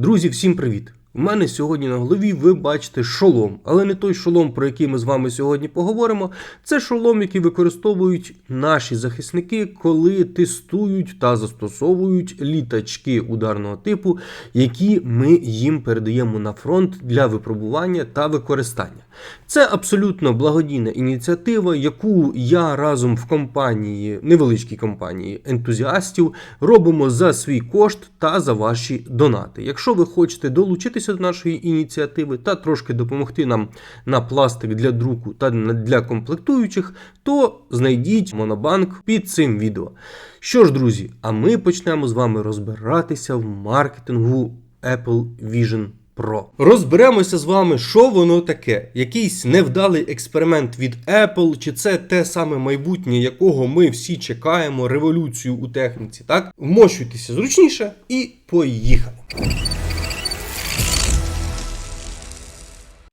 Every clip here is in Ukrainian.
Друзі, всім привіт! У мене сьогодні на голові ви бачите шолом, але не той шолом, про який ми з вами сьогодні поговоримо. Це шолом, який використовують наші захисники, коли тестують та застосовують літачки ударного типу, які ми їм передаємо на фронт для випробування та використання. Це абсолютно благодійна ініціатива, яку я разом в компанії, невеличкій компанії ентузіастів, робимо за свій кошт та за ваші донати. Якщо ви хочете долучитися до нашої ініціативи та трошки допомогти нам на пластик для друку та для комплектуючих, то знайдіть монобанк під цим відео. Що ж, друзі, а ми почнемо з вами розбиратися в маркетингу Apple Vision Pro. Розберемося з вами, що воно таке. Якийсь невдалий експеримент від Apple, чи це те саме майбутнє, якого ми всі чекаємо, революцію у техніці. Так, вмощуйтеся зручніше і поїхали.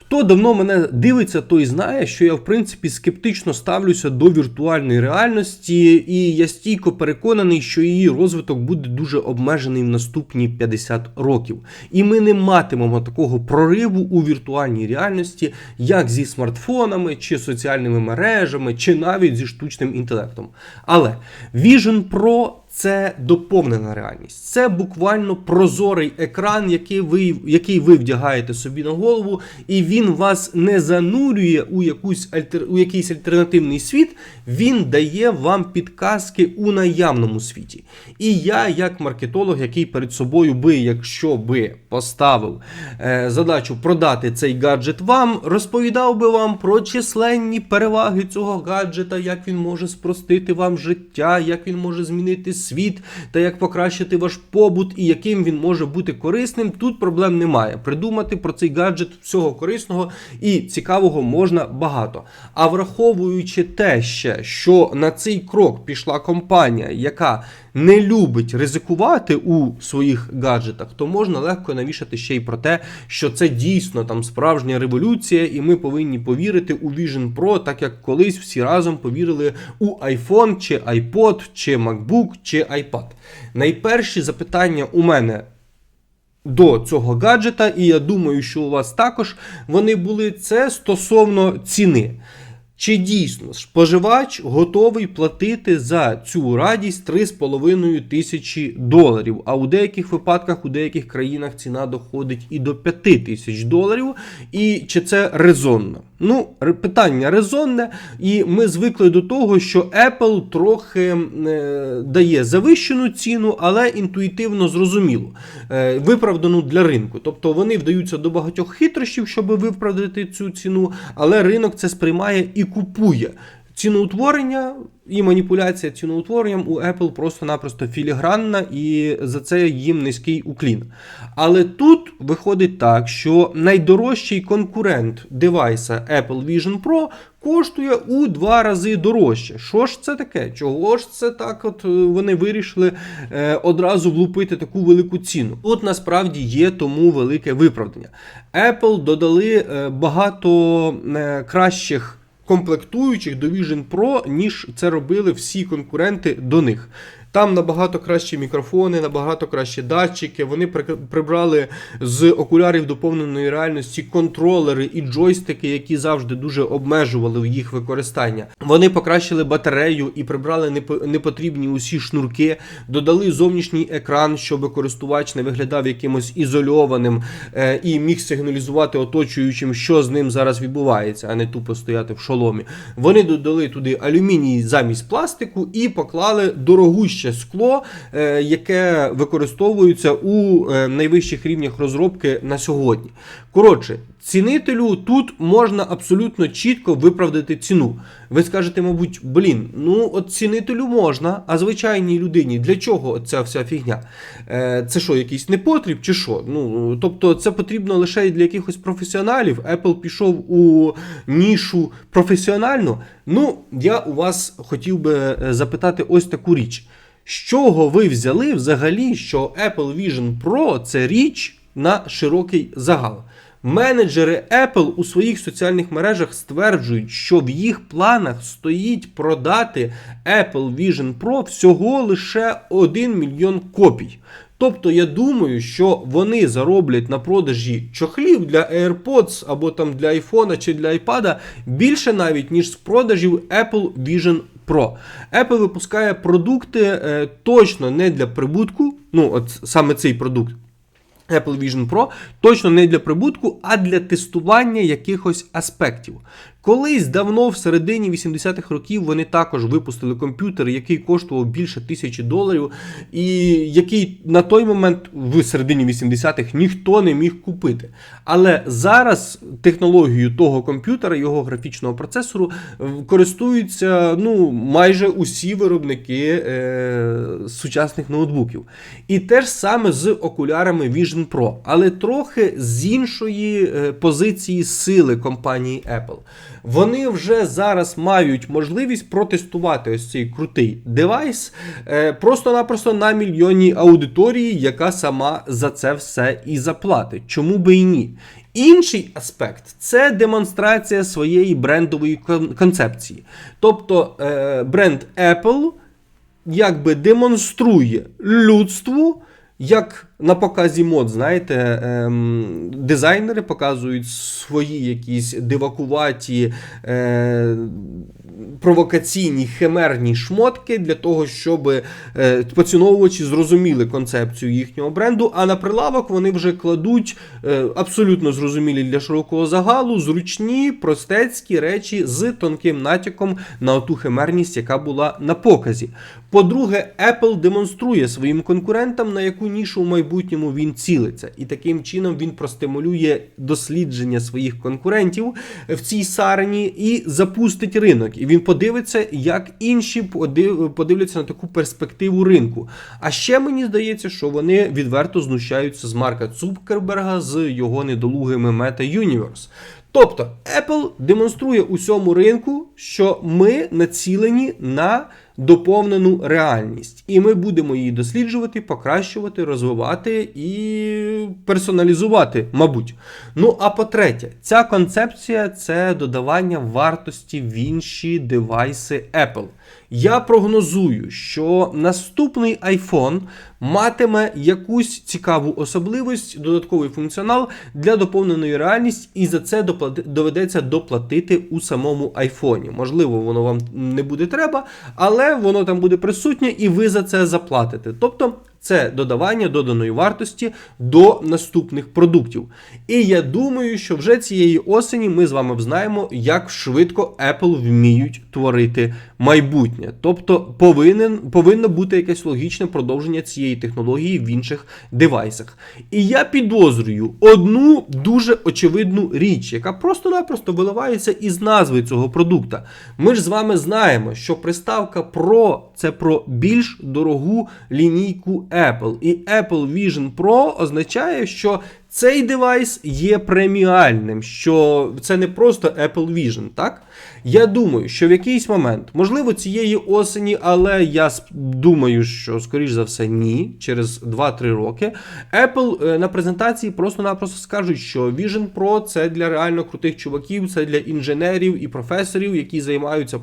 Хто давно мене дивиться, той знає, що я в принципі скептично ставлюся до віртуальної реальності, і я стійко переконаний, що її розвиток буде дуже обмежений в наступні 50 років. І ми не матимемо такого прориву у віртуальній реальності, як зі смартфонами, чи соціальними мережами, чи навіть зі штучним інтелектом. Але Vision Pro це доповнена реальність. Це буквально прозорий екран, який ви який ви вдягаєте собі на голову, і він вас не занурює у якусь альтер, у якийсь альтернативний світ. Він дає вам підказки у наявному світі. І я, як маркетолог, який перед собою би, якщо би поставив е, задачу продати цей гаджет вам, розповідав би вам про численні переваги цього гаджета, як він може спростити вам життя, як він може змінити світ та як покращити ваш побут і яким він може бути корисним. Тут проблем немає. Придумати про цей гаджет всього корисного і цікавого можна багато. А враховуючи те ще, що на цей крок пішла компанія, яка не любить ризикувати у своїх гаджетах, то можна легко навішати ще й про те, що це дійсно там справжня революція, і ми повинні повірити у Vision Pro, так як колись всі разом повірили у iPhone, чи iPod, чи MacBook, чи iPad. Найперші запитання у мене. До цього гаджета, і я думаю, що у вас також вони були це стосовно ціни. Чи дійсно споживач готовий платити за цю радість 3,5 тисячі доларів? А у деяких випадках, у деяких країнах ціна доходить і до 5 тисяч доларів. І чи це резонно? Ну, питання резонне, і ми звикли до того, що Apple трохи е, дає завищену ціну, але інтуїтивно зрозуміло, е, виправдану для ринку. Тобто вони вдаються до багатьох хитрощів, щоб виправдати цю ціну, але ринок це сприймає і купує. Ціноутворення і маніпуляція ціноутворенням у Apple просто-напросто філігранна, і за це їм низький уклін. Але тут виходить так, що найдорожчий конкурент девайса Apple Vision Pro коштує у два рази дорожче. Що ж це таке? Чого ж це так? От е, вони вирішили е, одразу влупити таку велику ціну? Тут насправді є тому велике виправдання. Apple додали е, багато кращих комплектуючих до Vision Pro, ніж це робили всі конкуренти до них. Там набагато кращі мікрофони, набагато кращі датчики. Вони прибрали з окулярів доповненої реальності контролери і джойстики, які завжди дуже обмежували їх використання. Вони покращили батарею і прибрали непотрібні усі шнурки, додали зовнішній екран, щоб користувач не виглядав якимось ізольованим е, і міг сигналізувати оточуючим, що з ним зараз відбувається, а не тупо стояти в шоломі. Вони додали туди алюміній замість пластику і поклали дорогущі ще скло, е, яке використовується у е, найвищих рівнях розробки на сьогодні. Коротше, цінителю тут можна абсолютно чітко виправдати ціну. Ви скажете, мабуть, блін, ну от цінителю можна, а звичайній людині для чого ця вся фігня? Е, це що, якийсь непотріб чи що? Ну, Тобто це потрібно лише для якихось професіоналів. Apple пішов у нішу професіональну. Ну, я у вас хотів би запитати ось таку річ. З чого ви взяли взагалі, що Apple Vision Pro це річ на широкий загал? Менеджери Apple у своїх соціальних мережах стверджують, що в їх планах стоїть продати Apple Vision Pro всього лише 1 мільйон копій. Тобто я думаю, що вони зароблять на продажі чохлів для AirPods або там для iPhone чи для iPad більше навіть, ніж з продажів Apple Vision Pro. Apple випускає продукти е, точно не для прибутку, ну от саме цей продукт. Apple Vision Pro точно не для прибутку, а для тестування якихось аспектів. Колись давно, в середині 80-х років, вони також випустили комп'ютер, який коштував більше тисячі доларів, і який на той момент, в середині 80-х, ніхто не міг купити. Але зараз технологією того комп'ютера, його графічного процесору, е, користуються ну, майже усі виробники е, сучасних ноутбуків. І те ж саме з окулярами Vision Pro, але трохи з іншої е, позиції сили компанії Apple. Вони вже зараз мають можливість протестувати ось цей крутий девайс е, просто-напросто на мільйонній аудиторії, яка сама за це все і заплатить. Чому би і ні? Інший аспект це демонстрація своєї брендової концепції. Тобто е, бренд Apple якби демонструє людству, як на показі мод, знаєте, ем, дизайнери показують свої якісь дивакуваті, е, провокаційні химерні шмотки для того, щоб е, поціновувачі зрозуміли концепцію їхнього бренду. А на прилавок вони вже кладуть е, абсолютно зрозумілі для широкого загалу, зручні, простецькі речі з тонким натяком на оту химерність, яка була на показі. По-друге, Apple демонструє своїм конкурентам, на яку нішу в майбутньому він цілиться, і таким чином він простимулює дослідження своїх конкурентів в цій сарині і запустить ринок. І він подивиться, як інші подивляться на таку перспективу ринку. А ще мені здається, що вони відверто знущаються з Марка Цукерберга з його недолугими Meta Universe. Тобто Apple демонструє усьому ринку, що ми націлені на доповнену реальність, і ми будемо її досліджувати, покращувати, розвивати і персоналізувати, мабуть. Ну а по-третє, ця концепція це додавання вартості в інші девайси Apple. Я прогнозую, що наступний iPhone матиме якусь цікаву особливість, додатковий функціонал для доповненої реальності, і за це доведеться доплатити у самому айфоні. Можливо, воно вам не буде треба, але воно там буде присутнє, і ви за це заплатите. Тобто. Це додавання доданої вартості до наступних продуктів. І я думаю, що вже цієї осені ми з вами взнаємо, як швидко Apple вміють творити майбутнє. Тобто повинен, повинно бути якесь логічне продовження цієї технології в інших девайсах. І я підозрюю одну дуже очевидну річ, яка просто-напросто виливається із назви цього продукта. Ми ж з вами знаємо, що приставка Pro це про більш дорогу лінійку Apple. І Apple Vision Pro означає, що цей девайс є преміальним, що це не просто Apple Vision, так? Я думаю, що в якийсь момент, можливо, цієї осені, але я думаю, що скоріш за все ні, через 2-3 роки. Apple е, на презентації просто-напросто скажуть, що Vision Pro це для реально крутих чуваків, це для інженерів і професорів, які займаються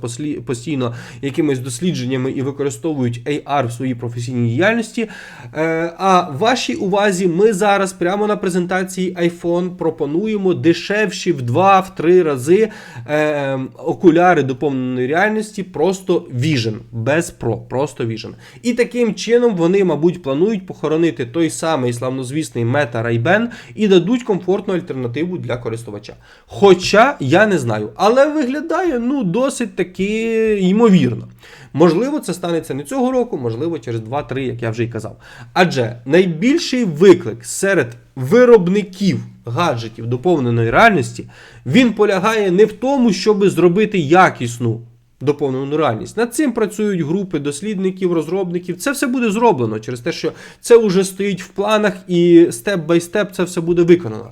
постійно якимись дослідженнями і використовують AR в своїй професійній діяльності. Е, А вашій увазі ми зараз прямо на презентації iPhone пропонуємо дешевші в 2-3 рази е, окуляри доповненої реальності, просто Vision, без Pro, просто Vision. І таким чином вони, мабуть, планують похоронити той самий славнозвісний Meta Ray-Ban і дадуть комфортну альтернативу для користувача. Хоча я не знаю, але виглядає ну досить таки ймовірно. Можливо, це станеться не цього року, можливо, через 2-3, як я вже й казав. Адже найбільший виклик серед виробників гаджетів доповненої реальності він полягає не в тому, щоб зробити якісну доповнену реальність. Над цим працюють групи дослідників, розробників. Це все буде зроблено через те, що це вже стоїть в планах, і степ бай степ це все буде виконано.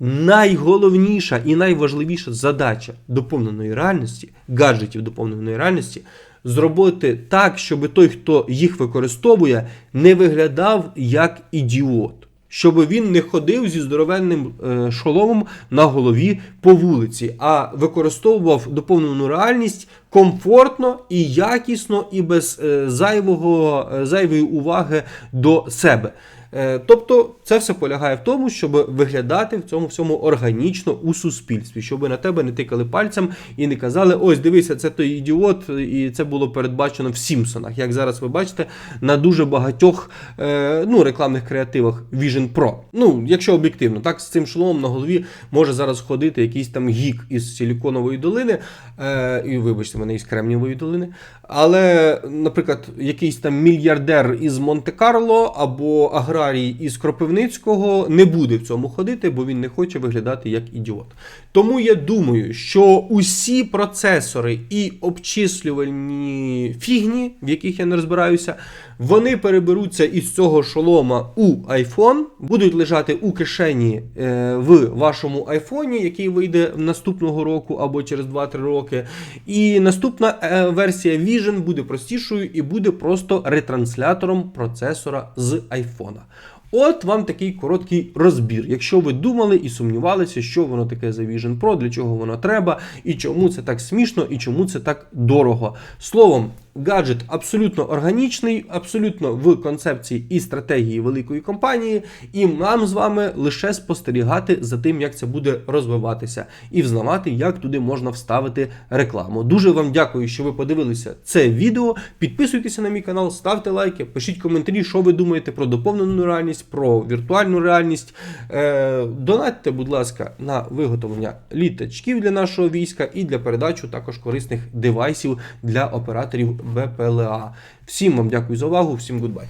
Найголовніша і найважливіша задача доповненої реальності, гаджетів доповненої реальності, зробити так, щоб той, хто їх використовує, не виглядав як ідіот. Щоб він не ходив зі здоровенним е, шоломом на голові по вулиці, а використовував доповнену реальність комфортно і якісно, і без е, зайвого, е, зайвої уваги до себе. Е, Тобто, це все полягає в тому, щоб виглядати в цьому всьому органічно у суспільстві, щоб на тебе не тикали пальцем і не казали: ось дивися, це той ідіот, і це було передбачено в Сімпсонах. Як зараз ви бачите, на дуже багатьох ну, рекламних креативах Vision Pro. Ну, якщо об'єктивно, так з цим шоломом на голові може зараз ходити якийсь там гік із Силіконової долини, і вибачте, із Кремнієвої долини. Але, наприклад, якийсь там мільярдер із Монте-Карло або аграрій із Кропивницького не буде в цьому ходити, бо він не хоче виглядати як ідіот. Тому я думаю, що усі процесори і обчислювальні фігні, в яких я не розбираюся, вони переберуться із цього шолома у iPhone, будуть лежати у кишені е, в вашому айфоні, який вийде наступного року або через 2-3 роки. І наступна е, версія Vision буде простішою і буде просто ретранслятором процесора з iPhone. От вам такий короткий розбір. Якщо ви думали і сумнівалися, що воно таке за Vision Pro, для чого воно треба, і чому це так смішно, і чому це так дорого. Словом, гаджет абсолютно органічний, абсолютно в концепції і стратегії великої компанії, і нам з вами лише спостерігати за тим, як це буде розвиватися, і взнавати, як туди можна вставити рекламу. Дуже вам дякую, що ви подивилися це відео. Підписуйтеся на мій канал, ставте лайки, пишіть коментарі, що ви думаєте про доповнену реальність, про віртуальну реальність. Е, донатьте, будь ласка, на виготовлення літачків для нашого війська і для передачу також корисних девайсів для операторів БПЛА. Всім вам дякую за увагу, всім гудбай.